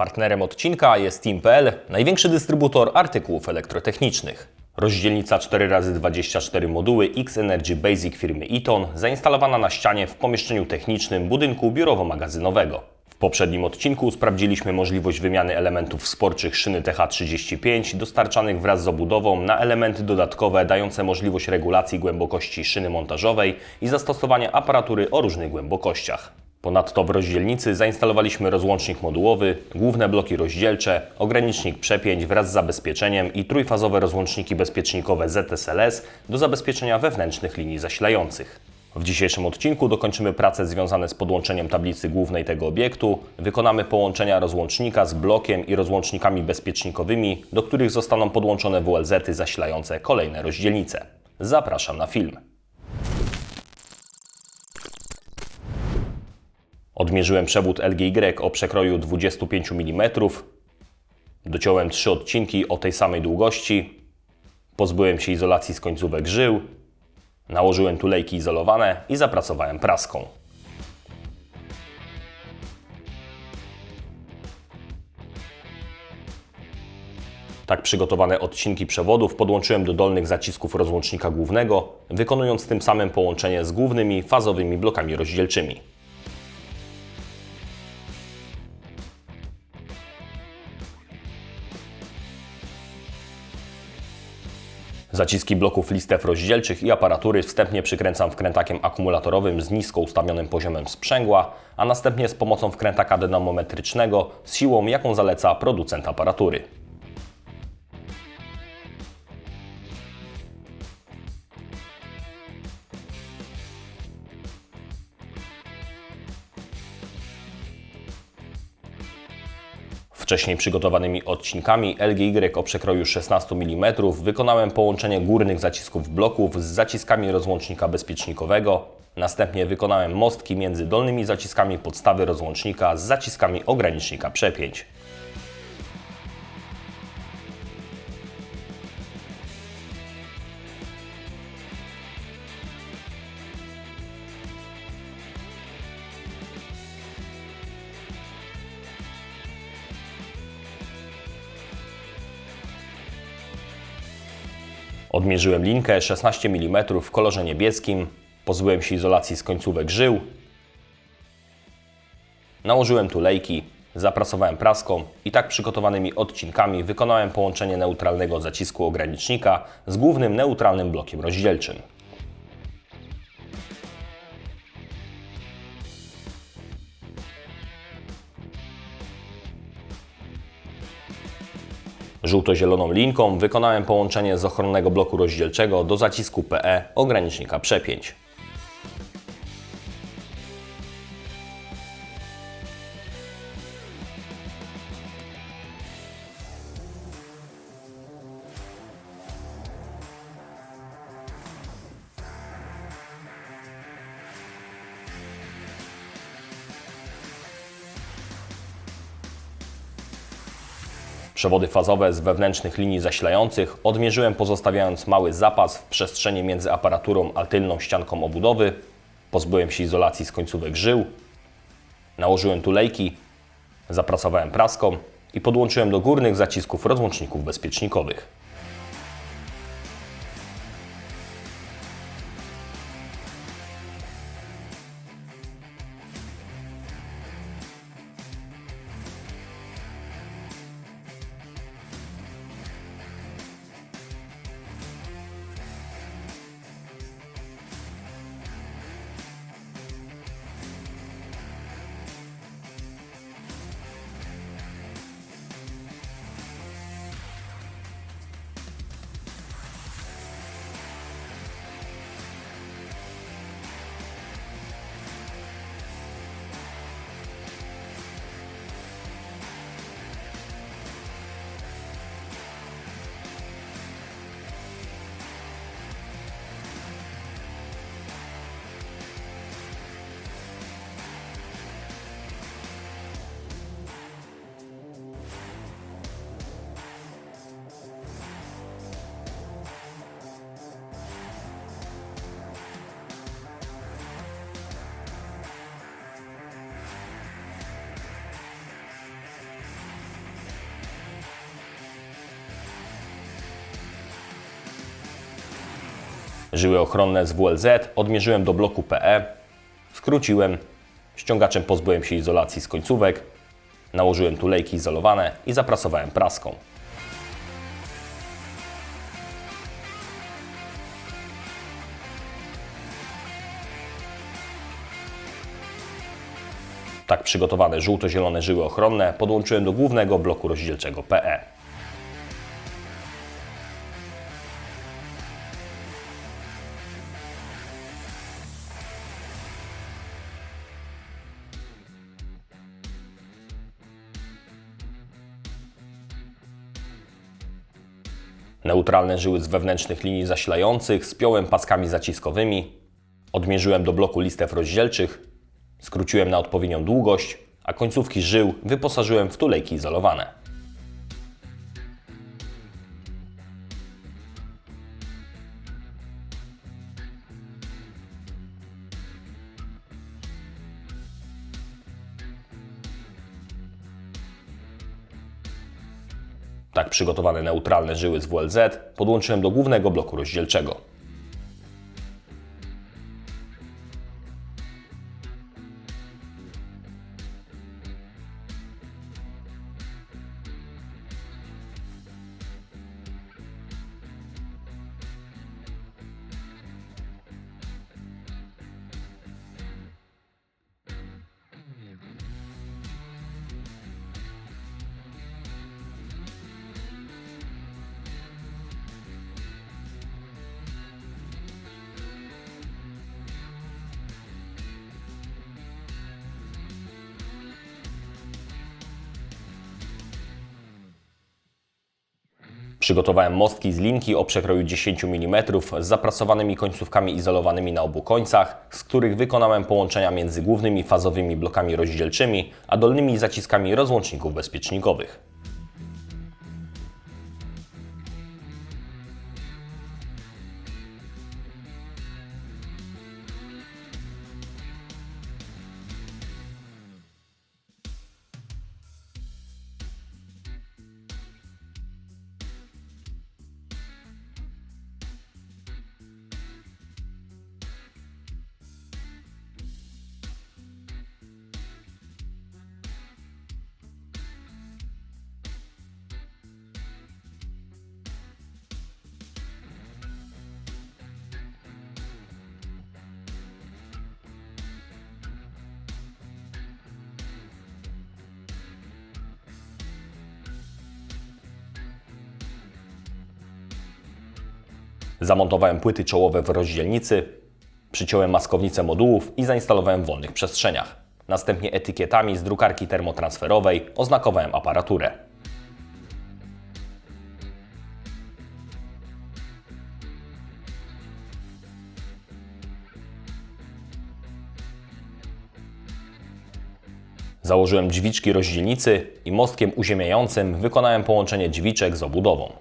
Partnerem odcinka jest Team.pl, największy dystrybutor artykułów elektrotechnicznych. Rozdzielnica 4x24 moduły X-Energy Basic firmy Eaton zainstalowana na ścianie w pomieszczeniu technicznym budynku biurowo-magazynowego. W poprzednim odcinku sprawdziliśmy możliwość wymiany elementów sporczych szyny TH35 dostarczanych wraz z obudową na elementy dodatkowe dające możliwość regulacji głębokości szyny montażowej i zastosowania aparatury o różnych głębokościach. Ponadto w rozdzielnicy zainstalowaliśmy rozłącznik modułowy, główne bloki rozdzielcze, ogranicznik przepięć wraz z zabezpieczeniem i trójfazowe rozłączniki bezpiecznikowe ZSLS do zabezpieczenia wewnętrznych linii zasilających. W dzisiejszym odcinku dokończymy prace związane z podłączeniem tablicy głównej tego obiektu, wykonamy połączenia rozłącznika z blokiem i rozłącznikami bezpiecznikowymi, do których zostaną podłączone WLZ-y zasilające kolejne rozdzielnice. Zapraszam na film. Odmierzyłem przewód LGY o przekroju 25 mm. Dociąłem trzy odcinki o tej samej długości. Pozbyłem się izolacji z końcówek żył. Nałożyłem tulejki izolowane i zapracowałem praską. Tak przygotowane odcinki przewodów podłączyłem do dolnych zacisków rozłącznika głównego, wykonując tym samym połączenie z głównymi fazowymi blokami rozdzielczymi. Zaciski bloków listew rozdzielczych i aparatury wstępnie przykręcam wkrętakiem akumulatorowym z nisko ustawionym poziomem sprzęgła, a następnie z pomocą wkrętaka dynamometrycznego z siłą, jaką zaleca producent aparatury. Wcześniej przygotowanymi odcinkami LGY o przekroju 16 mm wykonałem połączenie górnych zacisków bloków z zaciskami rozłącznika bezpiecznikowego. Następnie wykonałem mostki między dolnymi zaciskami podstawy rozłącznika z zaciskami ogranicznika przepięć. Odmierzyłem linkę 16 mm w kolorze niebieskim, pozbyłem się izolacji z końcówek żył, nałożyłem tulejki, zaprasowałem praską i tak przygotowanymi odcinkami wykonałem połączenie neutralnego zacisku ogranicznika z głównym neutralnym blokiem rozdzielczym. Żółto-zieloną linką wykonałem połączenie z ochronnego bloku rozdzielczego do zacisku PE ogranicznika przepięć. Przewody fazowe z wewnętrznych linii zasilających odmierzyłem pozostawiając mały zapas w przestrzeni między aparaturą a tylną ścianką obudowy. Pozbyłem się izolacji z końcówek żył. Nałożyłem tulejki, zapracowałem praską i podłączyłem do górnych zacisków rozłączników bezpiecznikowych. Żyły ochronne z WLZ odmierzyłem do bloku PE, skróciłem, ściągaczem pozbyłem się izolacji z końcówek, nałożyłem tulejki izolowane i zaprasowałem praską. Tak przygotowane żółto-zielone żyły ochronne podłączyłem do głównego bloku rozdzielczego PE. Neutralne żyły z wewnętrznych linii zasilających spiąłem paskami zaciskowymi, odmierzyłem do bloku listew rozdzielczych, skróciłem na odpowiednią długość, a końcówki żył wyposażyłem w tulejki izolowane. Tak przygotowane neutralne żyły z WLZ podłączyłem do głównego bloku rozdzielczego. Przygotowałem mostki z linki o przekroju 10 mm z zaprasowanymi końcówkami izolowanymi na obu końcach, z których wykonałem połączenia między głównymi fazowymi blokami rozdzielczymi, a dolnymi zaciskami rozłączników bezpiecznikowych. Zamontowałem płyty czołowe w rozdzielnicy, przyciąłem maskownicę modułów i zainstalowałem w wolnych przestrzeniach. Następnie etykietami z drukarki termotransferowej oznakowałem aparaturę. Założyłem dźwiczki rozdzielnicy i mostkiem uziemiającym wykonałem połączenie dźwiczek z obudową.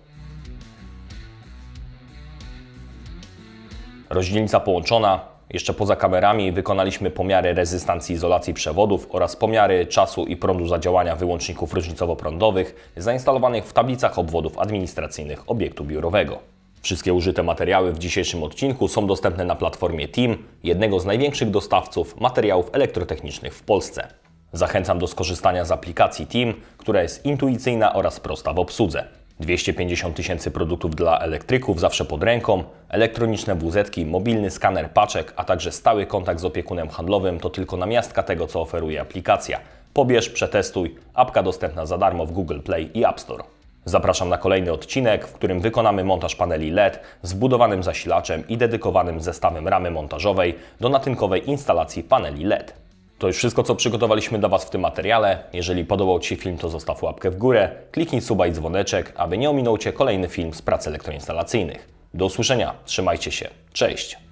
Rozdzielnica połączona. Jeszcze poza kamerami wykonaliśmy pomiary rezystancji izolacji przewodów oraz pomiary czasu i prądu zadziałania wyłączników różnicowo-prądowych zainstalowanych w tablicach obwodów administracyjnych obiektu biurowego. Wszystkie użyte materiały w dzisiejszym odcinku są dostępne na platformie Team, jednego z największych dostawców materiałów elektrotechnicznych w Polsce. Zachęcam do skorzystania z aplikacji Team, która jest intuicyjna oraz prosta w obsłudze. 250 tysięcy produktów dla elektryków zawsze pod ręką, elektroniczne wz mobilny skaner paczek, a także stały kontakt z opiekunem handlowym to tylko namiastka tego, co oferuje aplikacja. Pobierz, przetestuj, apka dostępna za darmo w Google Play i App Store. Zapraszam na kolejny odcinek, w którym wykonamy montaż paneli LED z wbudowanym zasilaczem i dedykowanym zestawem ramy montażowej do natynkowej instalacji paneli LED. To już wszystko, co przygotowaliśmy dla Was w tym materiale. Jeżeli podobał Ci się film, to zostaw łapkę w górę, kliknij suba i dzwoneczek, aby nie ominął Cię kolejny film z prac elektroinstalacyjnych. Do usłyszenia, trzymajcie się, cześć!